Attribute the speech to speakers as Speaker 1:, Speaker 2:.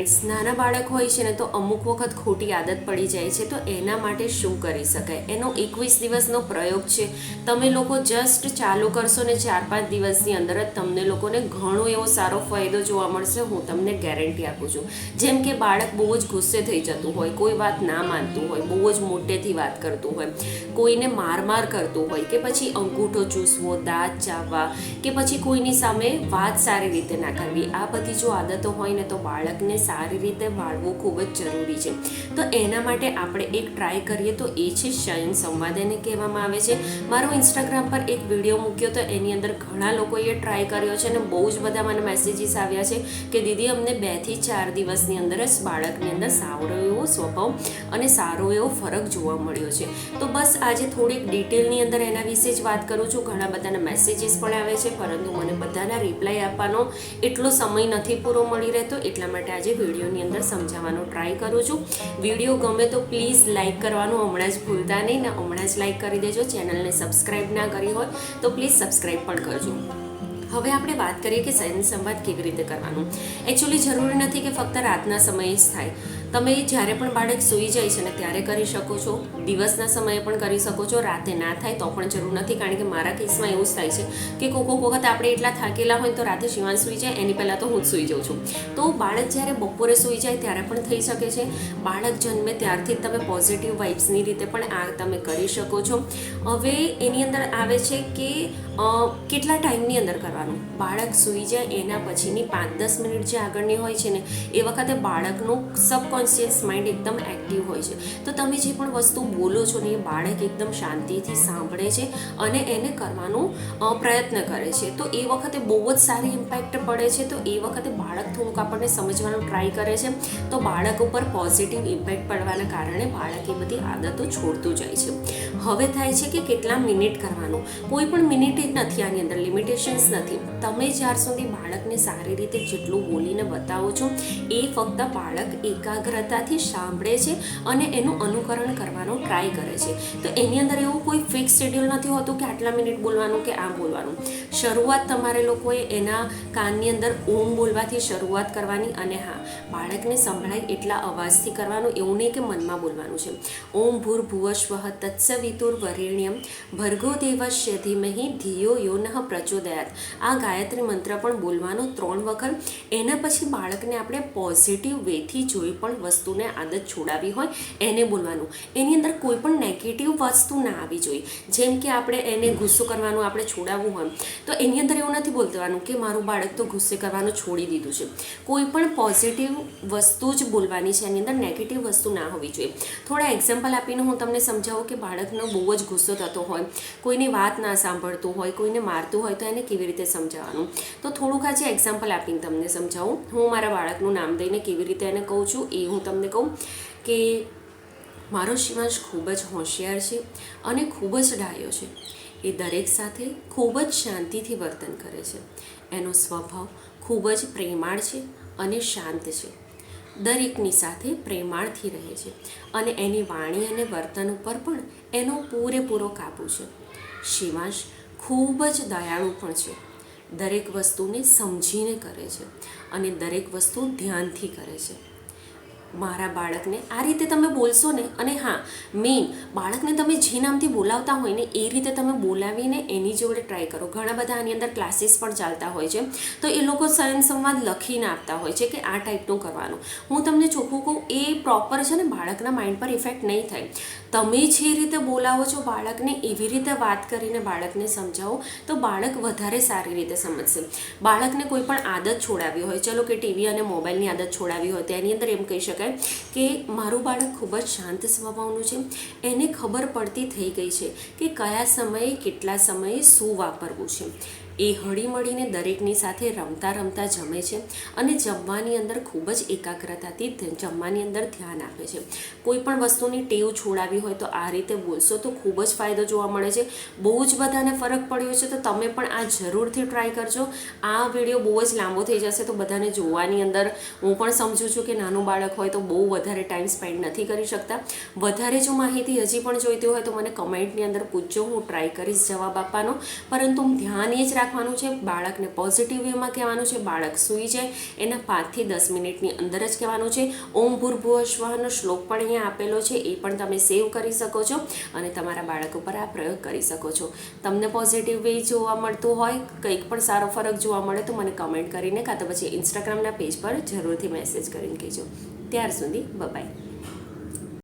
Speaker 1: નાના બાળક હોય છે ને તો અમુક વખત ખોટી આદત પડી જાય છે, તો એના માટે શું કરી શકાય? એનો એકવીસ દિવસનો પ્રયોગ છે. તમે લોકો જસ્ટ ચાલુ કરશો ને ચાર પાંચ દિવસની અંદર જ તમને લોકોને ઘણો એવો સારો ફાયદો જોવા મળશે, હું તમને ગેરંટી આપું છું. જેમ કે બાળક બહુ જ ગુસ્સે થઈ જતું હોય, કોઈ વાત ના માનતું હોય, બહુ જ મોટેથી વાત કરતું હોય, કોઈને માર માર કરતું હોય, કે પછી અંગૂઠો ચૂસવો, દાંત ચાવવા, કે પછી કોઈની સામે વાત સારી રીતે ના કરવી. આ બધી જો આદતો હોય ને તો બાળકને સારી રીતે વાળવું ખૂબ જ જરૂરી છે. તો એના માટે આપણે એક ટ્રાય કરીએ તો એ છે શયન સંવાદ એને કહેવામાં આવે છે. મારો ઇન્સ્ટાગ્રામ પર એક વીડિયો મૂક્યો તો એની અંદર ઘણા લોકોએ ટ્રાય કર્યો છે અને બહુ જ બધા મને મેસેજીસ આવ્યા છે કે દીદી, અમને બેથી ચાર દિવસની અંદર જ બાળકની અંદર સારો એવો સ્વભાવ અને સારો એવો ફરક જોવા મળ્યો છે. તો બસ આજે થોડીક ડિટેલની અંદર એના વિશે જ વાત કરું છું. ઘણા બધાના મેસેજીસ પણ આવે છે, પરંતુ મને બધાના રિપ્લાય આપવાનો એટલો સમય નથી પૂરો મળી રહેતો. એટલા માટે આજે વિડીયોની અંદર સમજાવવાનો ટ્રાય કરું છું. વીડિયો ગમે તો પ્લીઝ લાઇક કરવાનું હમણાં જ ભૂલતા નહીં ને હમણાં જ લાઇક કરી દેજો. ચેનલને સબસ્ક્રાઈબ ના કરી હોય તો પ્લીઝ સબસ્ક્રાઇબ પણ કરજો. હવે આપણે વાત કરીએ કે સૈન્ય સંવાદ કેવી રીતે કરવાનું. એકચ્યુઅલી જરૂરી નથી કે ફક્ત રાતના સમયે જ થાય. તમે જ્યારે પણ બાળક સૂઈ જાય છે ને ત્યારે કરી શકો છો. દિવસના સમયે પણ કરી શકો છો. રાતે ના થાય તો પણ જરૂર નથી. કારણ કે મારા કેસમાં એવું જ થાય છે કે કોક વખત આપણે એટલા થાકેલા હોય તો રાતે શિવાન સૂઈ જાય. એની પહેલાં તો હું જ સૂઈ જાઉં છું. તો બાળક જ્યારે બપોરે સૂઈ જાય ત્યારે પણ થઈ શકે છે. બાળક જન્મે ત્યારથી તમે પોઝિટિવ વાઇબ્સની રીતે પણ આ તમે કરી શકો છો. હવે એની અંદર આવે છે કે કેટલા ટાઈમની અંદર કરવાનું? બાળક સૂઈ જાય, એના પછીની પાંચ દસ મિનિટ જે આગળની હોય છે ને, એ વખતે બાળકનું સબકોન્શિયસ માઇન્ડ એકદમ એક્ટિવ હોય છે. તો તમે જે પણ વસ્તુ બોલો છો ને, એ બાળક એકદમ શાંતિથી સાંભળે છે અને એને કરવાનો પ્રયત્ન કરે છે. તો એ વખતે બહુ જ સારી ઇમ્પેક્ટ પડે છે. તો એ વખતે બાળક થોડુંક આપણને સમજવાનો ટ્રાય કરે છે. તો બાળક ઉપર પોઝિટિવ ઇમ્પેક્ટ પડવાના કારણે બાળક એ બધી આદતો છોડતું જાય છે. હવે થાય છે કે કેટલા મિનિટ કરવાનું? કોઈ પણ મિનિટ નથી આની અંદર લિમિટેશન્સ નથી. તમે જ્યાર સુધી બાળકને સારી રીતે જેટલું બોલીને બતાવો છો, એ ફક્ત બાળક એકાગ્રતાથી સાંભળે છે અને એનું અનુકરણ કરવાનો ટ્રાય કરે છે. તો એની અંદર એવું કોઈ ફિક્સ શેડ્યુલ નથી હોતું કે આટલા મિનિટ બોલવાનું કે આમ બોલવાનું. શરૂઆત તમારે લોકોએ એના કાનની અંદર ઓમ બોલવાથી શરૂઆત કરવાની અને હા, બાળકને સંભળાય એટલા અવાજથી કરવાનું એવું નહીં કે મનમાં બોલવાનું છે. ઓમ ભૂર ભુવસ્વ તત્સવિતુર વરેણ્યમ ભર્ગો દેવસ્ય ધીમહી ધિયો યો નઃ પ્રચોદયાત આ ગાયત્રી મંત્ર પણ બોલવાનો ત્રણ વખત. એના પછી બાળકને આપણે પોઝિટિવ વેથી જોઈ પણ વસ્તુને આદત છોડાવી હોય એને બોલવાનું. એની અંદર કોઈ પણ નેગેટિવ વસ્તુ ના આવી જોઈએ. જેમ કે આપણે એને ગુસ્સો કરવાનું આપણે છોડાવવું હોય, તો એની અંદર એવું નથી બોલવાનું કે મારું બાળક તો ગુસ્સે કરવાનું છોડી દીધું છે. કોઈ પણ પોઝિટિવ વસ્તુ જ બોલવાની છે. એની અંદર નેગેટિવ વસ્તુ ના હોવી જોઈએ. થોડા એક્ઝામ્પલ આપીને હું તમને સમજાવું કે બાળકનો બહુ જ ગુસ્સો થતો હોય, કોઈની વાત ના સાંભળતું હોય, કોઈને મારતું હોય, તો એને કેવી રીતે સમજાવવાનું? તો થોડુંક આજે એક્ઝામ્પલ આપીને તમને સમજાવું. હું મારા બાળકનું નામ દઈને કેવી રીતે એને કહું છું એ હું તમને કહું કે મારો શિવાંશ ખૂબ જ હોશિયાર છે અને ખૂબ જ ડાયો છે. એ દરેક સાથે ખૂબ જ શાંતિથી વર્તન કરે છે. એનો સ્વભાવ ખૂબ જ પ્રેમાળ છે અને શાંત છે. દરેકની સાથે પ્રેમાળથી રહે છે અને એની વાણી અને વર્તન ઉપર પણ એનો પૂરેપૂરો કાબુ છે. શિવાંશ ખૂબ જ દયાળુ પણ છે. દરેક વસ્તુને સમજીને કરે છે અને દરેક વસ્તુ ધ્યાનથી કરે છે. મારા બાળકને આ રીતે તમે બોલશો ને, અને હા મેઇન બાળકને તમે જે નામથી બોલાવતા હોય ને, એ રીતે તમે બોલાવીને એની જોડે ટ્રાય કરો. ઘણા બધા આની અંદર ક્લાસીસ પણ ચાલતા હોય છે. તો એ લોકો સ્વયં સંવાદ લખીને આપતા હોય છે કે આ ટાઈપનું કરવાનું. હું તમને ચોખ્ખું કહું, એ પ્રોપર છે ને, બાળકના માઇન્ડ પર ઇફેક્ટ નહીં થાય. તમે જે રીતે બોલાવો છો બાળકને, એવી રીતે વાત કરીને બાળકને સમજાવો, તો બાળક વધારે સારી રીતે સમજશે. બાળકને કોઈ પણ આદત છોડાવી હોય, ચલો કે ટીવી અને મોબાઈલની આદત છોડાવી હોય, તેની અંદર એમ કહી શકાય કે મારું બાળક ખૂબ જ શાંત સ્વભાવનું છે. એને ખબર પડતી થઈ ગઈ છે કે કયા સમયે, કેટલા સમયે શું વાપરવું છે. એ હળીમળીને દરેકની સાથે રમતા રમતા જમે છે અને જમવાની અંદર ખૂબ જ એકાગ્રતાથી જમવાની અંદર ધ્યાન આપે છે. કોઈ પણ વસ્તુની ટેવ છોડાવી હોય તો આ રીતે બોલશો તો ખૂબ જ ફાયદો જોવા મળે છે. બહુ જ બધાને ફરક પડ્યો છે તો તમે પણ આ જરૂરથી ટ્રાય કરજો. આ વીડિયો બહુ જ લાંબો થઈ જશે તો બધાને જોવાની અંદર હું પણ સમજું છું કે નાનું બાળક હોય તો બહુ વધારે ટાઈમ સ્પેન્ડ નથી કરી શકતા. વધારે જો માહિતી હજી પણ જોઈતી હોય તો મને કમેન્ટની અંદર પૂછજો, હું ટ્રાય કરીશ જવાબ આપવાનો. પરંતુ ધ્યાન એ જ રાખવાનું રાખવાનું છે, બાળકને પોઝિટિવ વેમાં કહેવાનું છે, બાળક સૂઈ જાય, એના પાંચથી દસ મિનિટની અંદર જ કહેવાનું છે. ઓમ ભૂર્ભુવ સ્વહનો શ્લોક પણ અહીંયા આપેલો છે, એ પણ તમે સેવ કરી શકો છો અને તમારા બાળક ઉપર આ પ્રયોગ કરી શકો છો. તમને પોઝિટિવ વે જોવા મળતું હોય, કંઈક પણ સારો ફરક જોવા મળે તો મને કમેન્ટ કરીને કાં તો પછી ઇન્સ્ટાગ્રામના પેજ પર જરૂરથી મેસેજ કરીને કહેજો. ત્યાર સુધી બબાય